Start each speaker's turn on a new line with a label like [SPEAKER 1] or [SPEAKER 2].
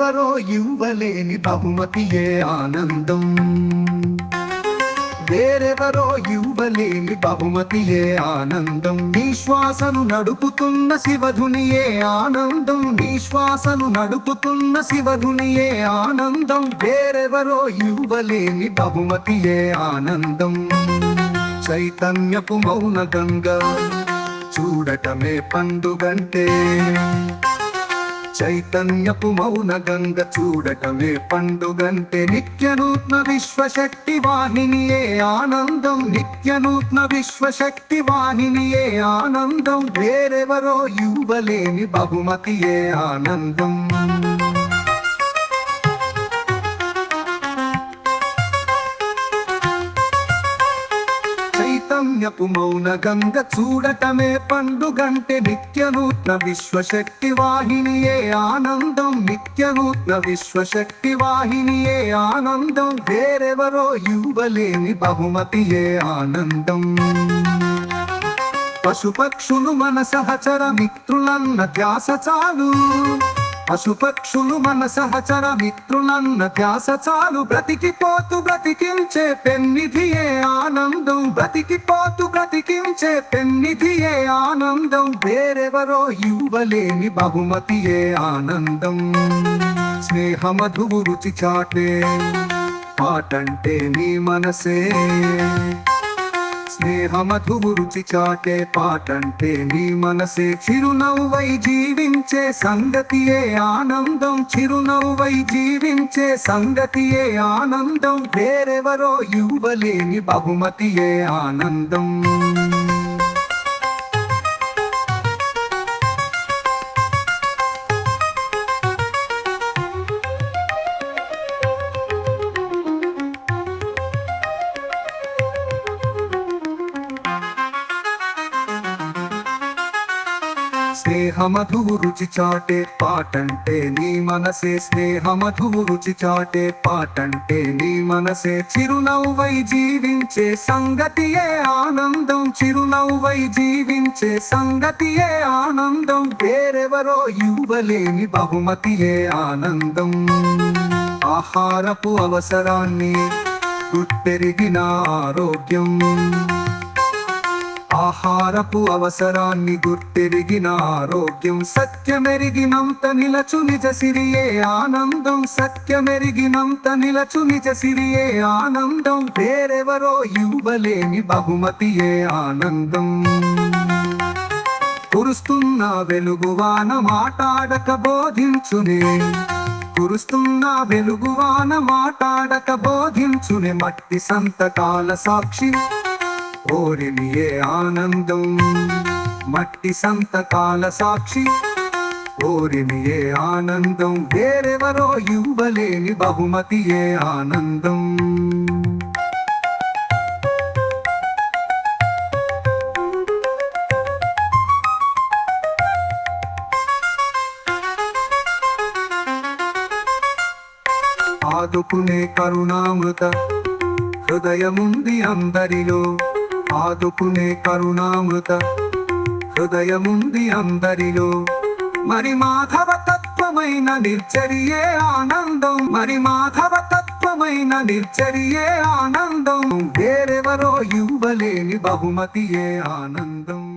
[SPEAKER 1] ఇవ్వలేని బహుమతియే ఆనందం? వేరెవరో ఇవ్వలేని బహుమతియే ఆనందం? నిశ్వాసను నడుపుతున్న శివధునియే ఆనందం? నిశ్వాసను నడుపుతున్న శివధునియే ఆనందం? వేరెవరో ఇవ్వలేని బహుమతియే ఆనందం? చైతన్యపు మౌన గంగ చూడటమే పండుగంటే చైతన్యపు మౌన గంగ చూడటమే పండుగంటే నిత్యనూత్న విశ్వశక్తి వాహినియే ఆనందం. నిత్యనూత్న విశ్వశక్తి వాహినియే ఆనందం. వేరెవరో ఇవ్వలేని బహుమతియే ఆనందం. చైతన్యపు మౌన గంగ చూడటమే పండుగంటే నిత్యనూత్న విశ్వశక్తి వాహినియే ఆనందం? నిత్యనూత్న విశ్వశక్తి వాహినియే ఆనందం? వేరెవరో ఇవ్వలేని బహుమతియే ఆనందం? పశుపక్షులు మన సహచర మిత్రులన్న ధ్యాస చాలు. పశుపక్షులు మన సహచర మిత్రులన్న ధ్యాస చాలు. బ్రతికిపోతూ బ్రతికించే పెన్నిధియే ఆనందం? బ్రతికిపోతూ బ్రతికించే పెన్నిధియే ఆనందం. వేరెవరో ఇవ్వలేని బహుమతియే ఆనందం. స్నేహమధువు రుచి చాటే పాటంటే నీ మనసే. దేహ స్నేహమధువు రుచి చాటే పాటంటే నీ మనసే చిరునవ్వై జీవించే సంగతియే ఆనందం. చిరునవ్వై జీవించే సంగతియే ఆనందం. వేరెవరో ఇవ్వలేని బహుమతియే ఆనందం. స్నేహమధువు రుచి చాటే పాటంటే నీ మనసే స్నేహమధువు రుచి చాటే పాటంటే నీ మనసే. చిరునవ్వై జీవించే సంగతియే ఆనందం చిరునవ్వై జీవించే సంగతియే ఆనందం. వేరెవరో ఇవ్వలేని బహుమతియే ఆనందం. ఆహారపు అవసరాన్ని గుర్తెరిగిన ఆరోగ్యం. ఆహారపు అవసరాన్ని గుర్తెరిగిన ఆరోగ్యం సత్యమెరిగినంత నిలచు నిజ సిరియే ఆనందం. సత్యమెరిగినంత నిలచు నిజ సిరియే ఆనందం. వేరెవరో ఇవ్వలేని బహుమతియే ఆనందం. కురుస్తున్న వెలుగువాన మాటాడక బోధించునే. కురుస్తున్న వెలుగువాన మాటాడక బోధించునే. మట్టి సంతకాల సాక్షి ఓరినియే ఆనందం? మట్టి సంతకాల సాక్షి. ఓరినియే ఆనందం? వేరెవరో ఇవ్వలేని బహుమతియే ఆనందం? ఆదుకునే కరుణామృత హృదయముంది అందరిలో. ఆదుకునే కరుణామృత హృదయముంది అందరిలో. మరి మాధవ తత్వమైన నిర్చరియే ఆనందం. మరి మాధవ తత్వమైన నిర్చరియే ఆనందం. వేరెవరో ఇవ్వలేని బహుమతియే ఆనందం.